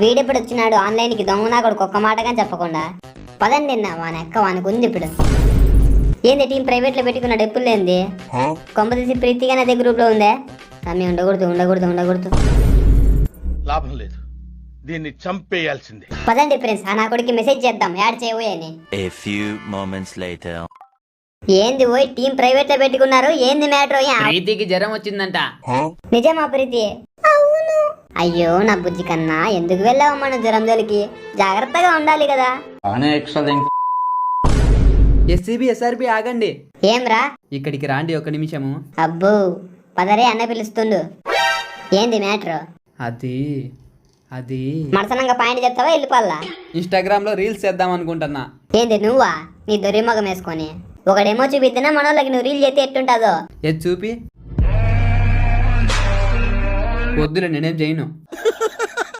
వీడెప్పుడు వచ్చినాడు ఆన్లైన్కి దొంగనా కొడుకు ఒక్క మాట కానీ చెప్పకుండా. పదండి నిన్న వాని ఎక్క వానికి ఉంది ఇప్పుడు ఏంది టీం ప్రైవేట్లో పెట్టుకున్నాడు ఎప్పుడు లేంది కొంప తీసి ప్రీతిగానే అదే గ్రూప్లో ఉందే? సమయం ఉండకూడదు ఉండకూడదు ఉండకూడదు. లాభం లేదు. దీన్ని చంపేయాల్సిందే. పదండి ఫ్రెండ్స్ ఆ నా కొడుకు మెసేజ్ చేద్దాం. యాడ్ చేయబోయని. A few moments later. ఏంది పోయి టీం ప్రైవేట్లో పెట్టుకున్నారు? ఏంది మ్యాటర్ ప్రీతికి జ్వరం వచ్చిందంట. నిజమా ప్రీతి? అయ్యో నా బుజ్జి కన్నా ఎందుకు వెళ్ళావమ్మా నువ్వు జ్వరం జోలికి జాగ్రత్తగా ఉండాలి కదా. ఎస్సీబీ ఎస్ఆర్బి ఆగండి. ఏంరా? ఇక్కడికి రాండి ఒక నిమిషము. అబ్బో పదరే అన్న పిలుస్తుండు. ఏంది మ్యాటర్? అది అది. మడసనంగా పాయింట్ చెప్తావా వెళ్ళిపోల్లా ఇన్స్టాగ్రామ్లో రీల్స్ చేద్దాం అనుకుంటున్నా. ఏంది నువ్వా? నీ దొరిమగం వేసుకొని. ఒకడేమో చూపిద్దినా మనోళ్ళకి నువ్వు రీల్ చేస్తే ఎట్టుంటాదో. ఏది చూపి? వద్దులే నేనేం చేయను.